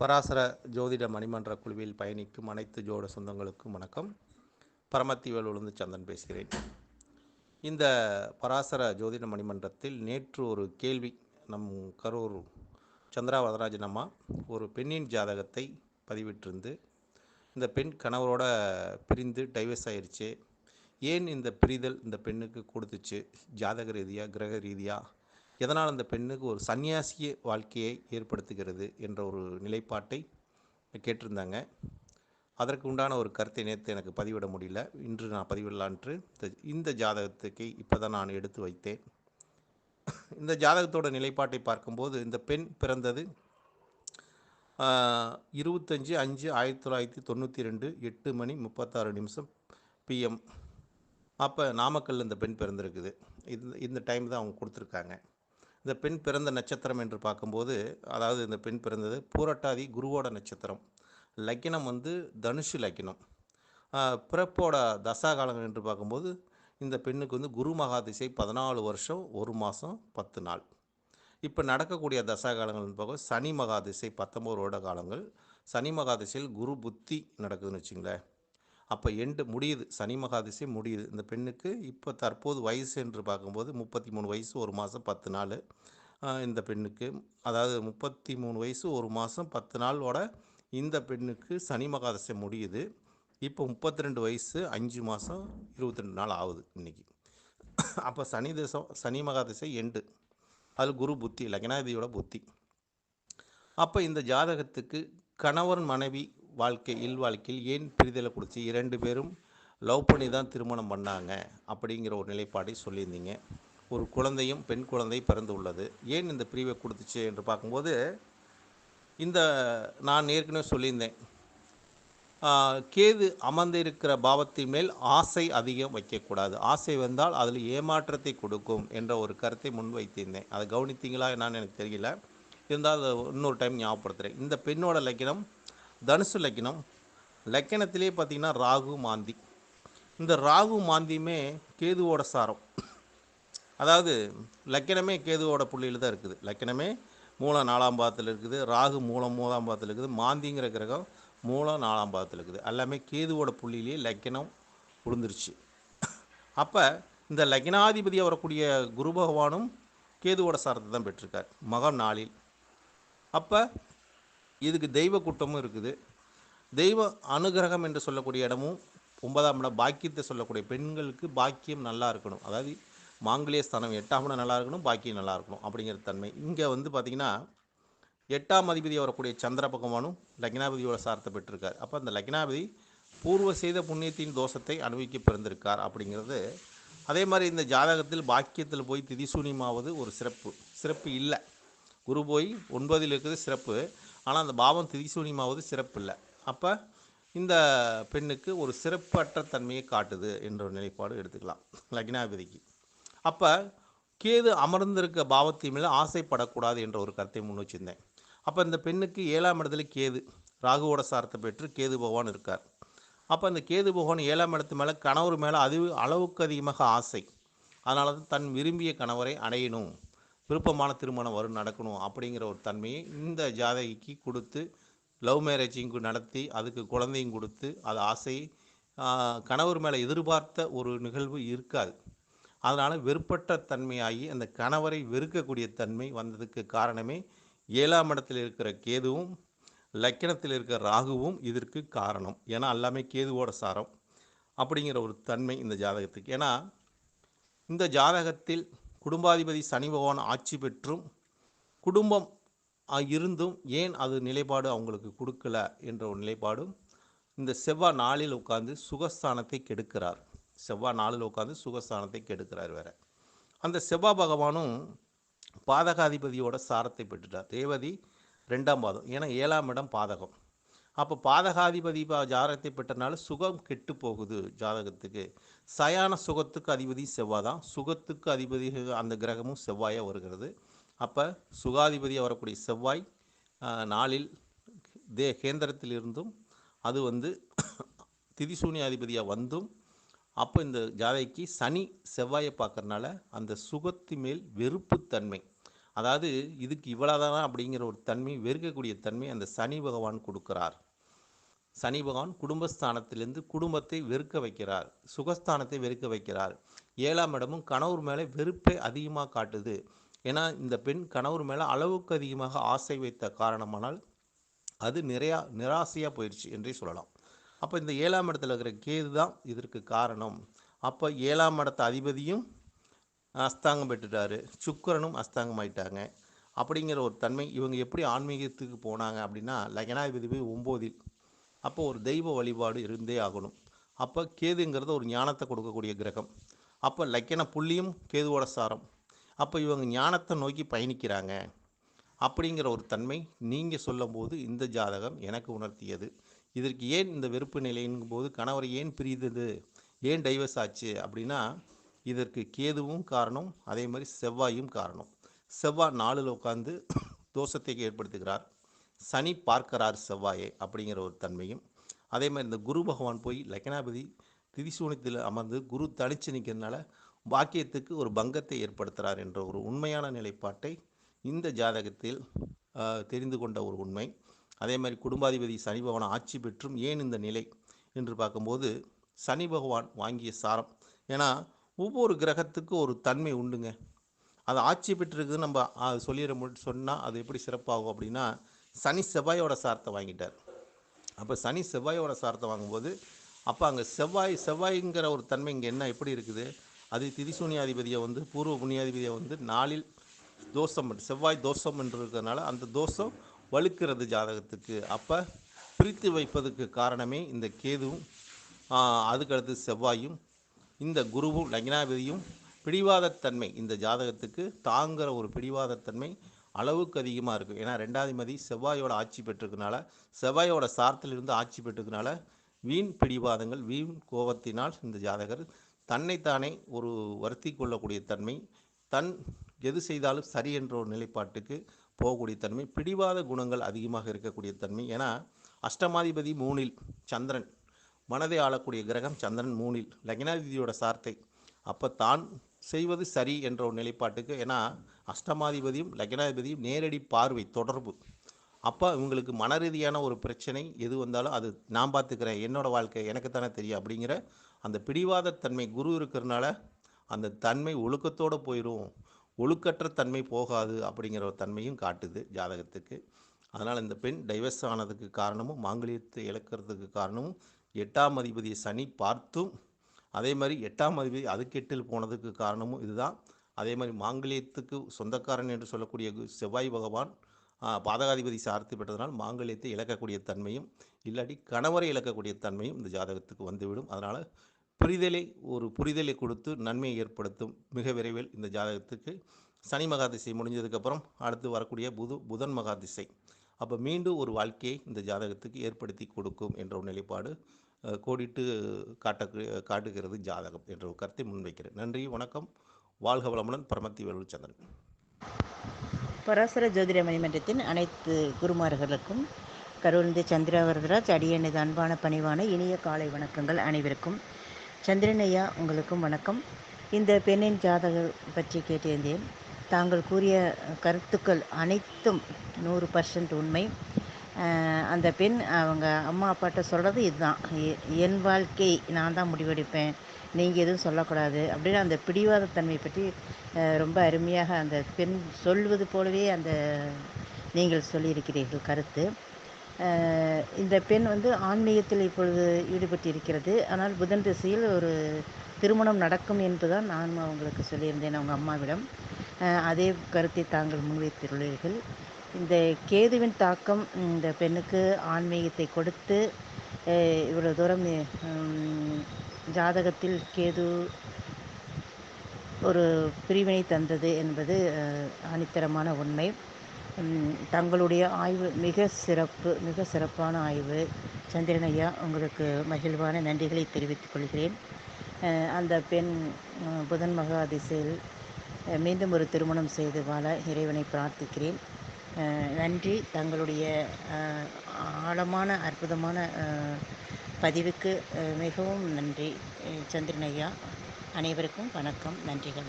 பராசர ஜோதிட மணிமன்ற குழுவில் பயணிக்கும் அனைத்து ஜோட சொந்தங்களுக்கும் வணக்கம். பரமத்திவேல் உளுந்து சந்தன் பேசுகிறேன். இந்த பராசர ஜோதிட மணிமன்றத்தில் நேற்று ஒரு கேள்வி நம் கரூர் சந்திரா வரதராஜன் அம்மா ஒரு பெண்ணின் ஜாதகத்தை பதிவிட்டிருந்து இந்த பெண் கணவரோட பிரிந்து டைவர்ஸ் ஆயிடுச்சு ஏன் இந்த பிரிதல் இந்த பெண்ணுக்கு கொடுத்துச்சு? ஜாதக ரீதியாக கிரக ரீதியாக எதனால் அந்த பெண்ணுக்கு ஒரு சன்னியாசிய வாழ்க்கையை ஏற்படுத்துகிறது என்ற ஒரு நிலைப்பாட்டை கேட்டிருந்தாங்க. அதற்கு உண்டான ஒரு கருத்தை நேற்று எனக்கு பதிவிட முடியல. இன்று நான் பதிவிடலான்ட்டு இந்த- இந்த ஜாதகத்துக்கு இப்போ தான் நான் எடுத்து வைத்தேன். இந்த ஜாதகத்தோட நிலைப்பாட்டை பார்க்கும்போது இந்த பெண் பிறந்தது இருபத்தஞ்சி இருபத்தஞ்சு அஞ்சு ஆயிரத்தி தொள்ளாயிரத்தி தொண்ணூற்றி ரெண்டு எட்டு மணி முப்பத்தாறு நிமிஷம் பிஎம் அப்போ நாமக்கல் இந்த பெண் பிறந்திருக்குது. இந்த இந்த டைம் தான் அவங்க கொடுத்துருக்காங்க. இந்த பெண் பிறந்த நட்சத்திரம் என்று பார்க்கும்போது அதாவது இந்த பெண் பிறந்தது பூரட்டாதி குருவோட நட்சத்திரம். லக்கினம் வந்து தனுஷு லக்கினம். பிறப்போட தசா காலங்கள் என்று பார்க்கும்போது இந்த பெண்ணுக்கு வந்து குரு மகாதிசை பதினாலு வருஷம் ஒரு மாதம் பத்து நாள். இப்போ நடக்கக்கூடிய தசா காலங்கள்னு பார்க்க சனி மகாதிசை பத்தொம்பது வருட காலங்கள். சனி மகாதிசையில் குரு புத்தி நடக்குதுன்னு வச்சுங்களேன். அப்போ எண்டு முடியுது. சனி மகாதிசை முடியுது. இந்த பெண்ணுக்கு இப்போ தற்போது வயசு என்று பார்க்கும்போது முப்பத்தி மூணு வயசு ஒரு மாதம் பத்து நாள் இந்த பெண்ணுக்கு. அதாவது முப்பத்தி மூணு வயசு ஒரு மாதம் பத்து நாளோட இந்த பெண்ணுக்கு சனி மகாதசை முடியுது. இப்போ முப்பத்தி ரெண்டு வயசு அஞ்சு மாதம் இருபத்தி ரெண்டு நாள் ஆகுது இன்றைக்கி அப்போ சனி திசம் சனி மகாதிசை எண்டு அது குரு புத்தி லக்னாதியோட புத்தி. அப்போ இந்த ஜாதகத்துக்கு கணவன் மனைவி வாழ்க்கை இல் வாழ்க்கையில் ஏன் பிரிதலை கொடுத்து இரண்டு பேரும் லவ் பண்ணி தான் திருமணம் பண்ணாங்க அப்படிங்கிற ஒரு நிலைப்பாடை சொல்லியிருந்தீங்க. ஒரு குழந்தையும் பெண் குழந்தை பிறந்து உள்ளது. ஏன் இந்த பிரிவை கொடுத்துச்சு என்று பார்க்கும்போது இந்த நான் ஏற்கனவே சொல்லியிருந்தேன். கேது அமர்ந்திருக்கிற பாவத்தின் மேல் ஆசை அதிகம் வைக்கக்கூடாது. ஆசை வந்தால் அதில் ஏமாற்றத்தை கொடுக்கும் என்ற ஒரு கருத்தை முன்வைத்திருந்தேன் அதை கவனித்தீங்களா என்னான்னு எனக்கு தெரியல. இருந்தால் அதை இன்னொரு டைம் ஞாபகப்படுத்துகிறேன் இந்த பெண்ணோட லக்கணம் தனுசு லக்கினம் லக்கணத்திலே பார்த்திங்கன்னா ராகு மாந்தி. இந்த ராகு மாந்தியுமே கேதுவோட சாரம். அதாவது லக்கணமே கேதுவோட புள்ளியில் தான் இருக்குது. லக்கணமே மூலம் நாலாம் பாதத்தில் இருக்குது ராகு மூலம் மூணாம் பாதத்தில் இருக்குது மாந்திங்கிற கிரகம் மூலம் நாலாம் பாதத்தில் இருக்குது. எல்லாமே கேதுவோட புள்ளியிலேயே லக்கணம் விழுந்துருச்சு அப்போ இந்த லக்னாதிபதியாக வரக்கூடிய குரு பகவானும் கேதுவோட சாரத்தை தான் பெற்றிருக்கார் மகம் நாளில். அப்போ இதுக்கு தெய்வ கூட்டமும் இருக்குது. தெய்வ அனுகிரகம் என்று சொல்லக்கூடிய இடமும் ஒன்பதாம் இடம் பாக்கியத்தை சொல்லக்கூடிய பெண்களுக்கு பாக்கியம் நல்லா இருக்கணும். அதாவது மாங்கலிய ஸ்தானம் எட்டாம் இடம் நல்லா இருக்கணும் பாக்கியம் நல்லா இருக்கணும் அப்படிங்கிற தன்மை. இங்கே வந்து பார்த்திங்கன்னா எட்டாம் அதிபதி வரக்கூடிய சந்திர பகவானும் லக்னாபதியோட சார்த்தை பெற்றிருக்கார். அப்போ அந்த லக்னாபதி பூர்வ செய்த புண்ணியத்தின் தோஷத்தை அனுபவிக்க பிறந்திருக்கார் அப்படிங்கிறது. அதே மாதிரி இந்த ஜாதகத்தில் பாக்கியத்தில் போய் திதிசூனியமாவது ஒரு சிறப்பு. சிறப்பு இல்லை. குரு போய் ஒன்பதில் இருக்குது சிறப்பு. ஆனால் அந்த பாவம் திதிசூனியமாவது சிறப்பு இல்லை அப்போ இந்த பெண்ணுக்கு ஒரு சிறப்பற்ற தன்மையை காட்டுது என்ற ஒரு நிலைப்பாடு எடுத்துக்கலாம். லக்னாபதிக்கு அப்போ கேது அமர்ந்திருக்க பாவத்தின் மேலே ஆசைப்படக்கூடாது என்ற ஒரு கருத்தை முன் வச்சிருந்தேன். அப்போ இந்த பெண்ணுக்கு ஏழாம் இடத்துல கேது ராகுவோட சாரத்தை பெற்று கேது பகவான் இருக்கார். அப்போ அந்த கேது பகவான் ஏழாம் இடத்து மேலே கணவர் மேலே அது அளவுக்கு அதிகமாக ஆசை. அதனால தான் தன் விரும்பிய கணவரை அடையணும். விருப்பமான திருமணம் வரும் நடக்கணும் அப்படிங்கிற ஒரு தன்மையை இந்த ஜாதகிக்கு கொடுத்து லவ் மேரேஜிங் நடத்தி அதுக்கு குழந்தையும் கொடுத்து அது ஆசை கணவர் மேலே எதிர்பார்த்த ஒரு நிகழ்வு இருக்காது. அதனால் வெறுப்பற்ற தன்மையாகி அந்த கணவரை வெறுக்கக்கூடிய தன்மை வந்ததுக்கு காரணமே ஏழாம் இடத்தில் இருக்கிற கேதுவும் லக்கணத்தில் இருக்கிற ராகுவும் இதற்கு காரணம். ஏன்னா எல்லாமே கேதுவோட சாரம் அப்படிங்கிற ஒரு தன்மை இந்த ஜாதகத்துக்கு. ஏன்னா இந்த ஜாதகத்தில் குடும்பாதிபதி சனி பகவான் ஆட்சி பெற்றும் குடும்பம் இருந்தும் ஏன் அது நிலைப்பாடு அவங்களுக்கு கொடுக்கல என்ற ஒரு நிலைப்பாடும் இந்த செவ்வாய் நாளில் உட்கார்ந்து சுகஸ்தானத்தை கெடுக்கிறார். செவ்வாய் நாளில் உட்கார்ந்து சுகஸ்தானத்தை கெடுக்கிறார் வேற. அந்த செவ்வாய் பகவானும் பாதகாதிபதியோட சாரத்தை பெற்றுட்டார். ரேவதி ரெண்டாம் பாதம் ஏன்னா ஏழாம் இடம் பாதகம். அப்போ பாதகாதிபதி பா- ஜாதகத்தை பெற்றனால சுகம் கெட்டு போகுது ஜாதகத்துக்கு. சயான சுகத்துக்கு அதிபதி செவ்வாய் தான். சுகத்துக்கு அதிபதி அந்த கிரகமும் செவ்வாயாக வருகிறது. அப்போ சுகாதிபதியாக வரக்கூடிய செவ்வாய் நாளில் தே கேந்திரத்தில் இருந்தும் அது வந்து திதிசூனியாதிபதியாக வந்தும் அப்போ இந்த ஜாதைக்கு சனி செவ்வாயை பார்க்கறனால அந்த சுகத்து மேல் வெறுப்புத்தன்மை அதாவது இதுக்கு இவ்வளோதானா அப்படிங்கிற ஒரு தன்மை வெறுக்கக்கூடிய தன்மை அந்த சனி பகவான் கொடுக்கிறார். சனி பகவான் குடும்பஸ்தானத்திலிருந்து குடும்பத்தை வெறுக்க வைக்கிறார். சுகஸ்தானத்தை வெறுக்க வைக்கிறார். ஏழாம் இடமும் கணவர் மேலே வெறுப்பை அதிகமாக காட்டுது. ஏன்னா இந்த பெண் கணவர் மேலே அளவுக்கு அதிகமாக ஆசை வைத்த காரணமானால் அது நிறையா நிராசையாக போயிடுச்சு என்றே சொல்லலாம். அப்போ இந்த ஏழாம் இடத்துல இருக்கிற கேது தான் இதற்கு காரணம். அப்போ ஏழாம் இடத்த அதிபதியும் அஸ்தாங்கம் பெற்றுட்டாரு. சுக்கரனும் அஸ்தாங்கம் ஆயிட்டாங்க அப்படிங்கிற ஒரு தன்மை இவங்க எப்படி ஆன்மீகத்துக்கு போனாங்க அப்படின்னா லக்னாதிபதி போய் ஒம்போதில் அப்போ ஒரு தெய்வ வழிபாடு இருந்தே ஆகணும். அப்போ கேதுங்கிறது ஒரு ஞானத்தை கொடுக்கக்கூடிய கிரகம். அப்போ லக்கண புள்ளியும் கேதுவோட சாரம். அப்போ இவங்க ஞானத்தை நோக்கி பயணிக்கிறாங்க. அப்படிங்கிற ஒரு தன்மை நீங்கள் சொல்லும்போது இந்த ஜாதகம் எனக்கு உணர்த்தியது. இதற்கு ஏன் இந்த வெறுப்பு நிலைங்கும் போது கணவரை ஏன் பிரிந்தது? ஏன் டைவர்ஸ் ஆச்சு? அப்படின்னா இதற்கு கேதுவும் காரணம் அதே மாதிரி செவ்வாயும் காரணம். செவ்வாய் நாளில் உட்காந்து தோஷத்தை ஏற்படுத்துகிறார். சனி பார்க்கிறார் செவ்வாயை அப்படிங்கிற ஒரு தன்மையும் அதே மாதிரி இந்த குரு பகவான் போய் லக்னாபதி திதிசூனத்தில் அமர்ந்து குரு தனிச்சு நிற்கிறதுனால பாக்கியத்துக்கு ஒரு பங்கத்தை ஏற்படுத்துகிறார் என்ற ஒரு உண்மையான நிலைப்பாட்டை இந்த ஜாதகத்தில் தெரிந்து கொண்ட ஒரு உண்மை. அதே மாதிரி குடும்பாதிபதி சனி பகவான் ஆட்சி பெற்றும் ஏன் இந்த நிலை என்று பார்க்கும்போது சனி பகவான் வாங்கிய சாரம். ஏன்னா ஒவ்வொரு கிரகத்துக்கும் ஒரு தன்மை உண்டுங்க. அது ஆட்சி பெற்றிருக்குது நம்ம அது சொல்லிட சொன்னால் அது எப்படி சிறப்பாகும் அப்படின்னா சனி செவ்வாயோட சாரத்தை வாங்கிட்டார். அப்போ சனி செவ்வாயோட சாரத்தை வாங்கும்போது அப்போ அங்கே செவ்வாய் செவ்வாய்ங்கிற ஒரு தன்மை இங்கே என்ன எப்படி இருக்குது? அது திரிசூனியாதிபதியை வந்து பூர்வ புண்ணியாதிபதியை வந்து நாளில் தோஷம் செவ்வாய் தோஷம் என்று இருக்கிறதுனால அந்த தோஷம் வலுக்கிறது ஜாதகத்துக்கு. அப்போ பிரித்து வைப்பதுக்கு காரணமே இந்த கேதுவும் அதுக்கடுத்து செவ்வாயும் இந்த குருவும் லக்னாபதியும் பிடிவாதத்தன்மை இந்த ஜாதகத்துக்கு தாங்கிற ஒரு பிடிவாதத்தன்மை அளவுக்கு அதிகமாக இருக்கும் ஏன்னா ரெண்டாதிபதி செவ்வாயோட ஆட்சி பெற்றிருக்கனால செவ்வாயோட சாரத்திலிருந்து ஆட்சி பெற்றிருக்கனால வீண் பிடிவாதங்கள் வீண் கோபத்தினால் இந்த ஜாதகர் தன்னைத்தானே ஒரு வருத்தி கொள்ளக்கூடிய தன்மை தன் எது செய்தாலும் சரி என்ற ஒரு நிலைப்பாட்டுக்கு போகக்கூடிய தன்மை பிடிவாத குணங்கள் அதிகமாக இருக்கக்கூடிய தன்மை. ஏன்னா அஷ்டமாதிபதி மூணில் சந்திரன் மனதை ஆளக்கூடிய கிரகம் சந்திரன் மூணில் லக்னாதிபதியோட சார்த்தை. அப்போ தான் செய்வது சரி என்ற ஒரு நிலைப்பாட்டுக்கு ஏன்னா அஷ்டமாதிபதியும் லக்னாதிபதியும் நேரடி பார்வை தொடர்பு. அப்போ இவங்களுக்கு மன ரீதியான ஒரு பிரச்சனை எது வந்தாலும் அது நான் பார்த்துக்கிறேன் என்னோடய வாழ்க்கை எனக்கு தானே தெரியும் அப்படிங்கிற அந்த பிடிவாத தன்மை குரு இருக்கிறனால அந்த தன்மை ஒழுக்கத்தோடு போயிடும் ஒழுக்கற்ற தன்மை போகாது அப்படிங்கிற ஒரு தன்மையும் காட்டுது ஜாதகத்துக்கு. அதனால் இந்த பெண் டைவர்ஸ் ஆனதுக்கு காரணமும் மாங்கலியத்தை இழக்கிறதுக்கு காரணமும் எட்டாம் அதிபதியை சனி பார்த்தும் அதே மாதிரி எட்டாம் அதிபதி அது கெட்டில் போனதுக்கு காரணமும் இதுதான். அதே மாதிரி மாங்கல்யத்துக்கு சொந்தக்காரன் என்று சொல்லக்கூடிய கு- செவ்வாய் பகவான் பாதகாதிபதி சார்த்தி பெற்றதனால் மாங்கல்யத்தை இழக்கக்கூடிய தன்மையும் இல்லாட்டி கணவரை இழக்கக்கூடிய தன்மையும் இந்த ஜாதகத்துக்கு வந்துவிடும். அதனால் புரிதலை ஒரு புரிதலை கொடுத்து நன்மையை ஏற்படுத்தும் மிக விரைவில் இந்த ஜாதகத்துக்கு. சனி மகாதிசை முடிஞ்சதுக்கப்புறம் அடுத்து வரக்கூடிய புது புதன் மகாதிசை. அப்போ மீண்டும் ஒரு வாழ்க்கையை இந்த ஜாதகத்துக்கு ஏற்படுத்தி கொடுக்கும் என்ற ஒரு நிலைப்பாடு கோடிட்டு காட்ட காட்டுகிறது ஜாதகம் என்ற ஒரு கருத்தை முன்வைக்கிறேன். நன்றி வணக்கம். வாழ்க வளமுடன் பரமத்தி வேலுச்சந்திரன். பராசர ஜோதிட மணிமன்றத்தின் அனைத்து குருமார்களுக்கும் கருவந்தி சந்திரா வரதராஜ் அடியனது அன்பான பணிவான இனிய காலை வணக்கங்கள் அனைவருக்கும் சந்திரனையா உங்களுக்கும் வணக்கம். இந்த பெண்ணின் ஜாதகம் பற்றி கேட்டிருந்தேன். தாங்கள் கூறிய கருத்துக்கள் அனைத்தும் நூறு பர்சன்ட் உண்மை. அந்த பெண் அவங்க அம்மா அப்பாட்ட சொல்கிறது இதுதான். எ- என் வாழ்க்கை நான் தான் முடிவெடுப்பேன். நீங்கள் எதுவும் சொல்லக்கூடாது அப்படின்னு அந்த பிடிவாதத்தன்மை பற்றி ரொம்ப அருமையாக அந்த பெண் சொல்வது போலவே அந்த நீங்கள் சொல்லியிருக்கிறீர்கள் கருத்து. இந்த பெண் வந்து ஆன்மீகத்தில் இப்பொழுது ஈடுபட்டு இருக்கிறது ஆனால் புதன் திசையில் ஒரு திருமணம் நடக்கும் என்பதுதான் நான் அவங்களுக்கு சொல்லியிருந்தேன் அவங்க அம்மாவிடம். அதே கருத்தை தாங்கள் முன்வைத்துள்ளீர்கள். இந்த கேதுவின் தாக்கம் இந்த பெண்ணுக்கு ஆன்மீகத்தை கொடுத்து இவ்வளோ தூரம் ஜாதகத்தில் கேது ஒரு பிரிவினை தந்தது என்பது அனித்தரமான ஆணித்தரமான உண்மை. தங்களுடைய ஆய்வு மிக சிறப்பு மிக சிறப்பான ஆய்வு. சந்திரன் ஐயா உங்களுக்கு மகிழ்வான நன்றிகளை தெரிவித்துக் கொள்கிறேன். அந்த பெண் புதன் மகா திசையில் மீண்டும் ஒரு திருமணம் செய்து வாழ இறைவனை பிரார்த்திக்கிறேன். நன்றி. தங்களுடைய ஆழமான அற்புதமான பதிவுக்கு மிகவும் நன்றி சந்திரன் ஐயா. அனைவருக்கும் வணக்கம் நன்றிகள்.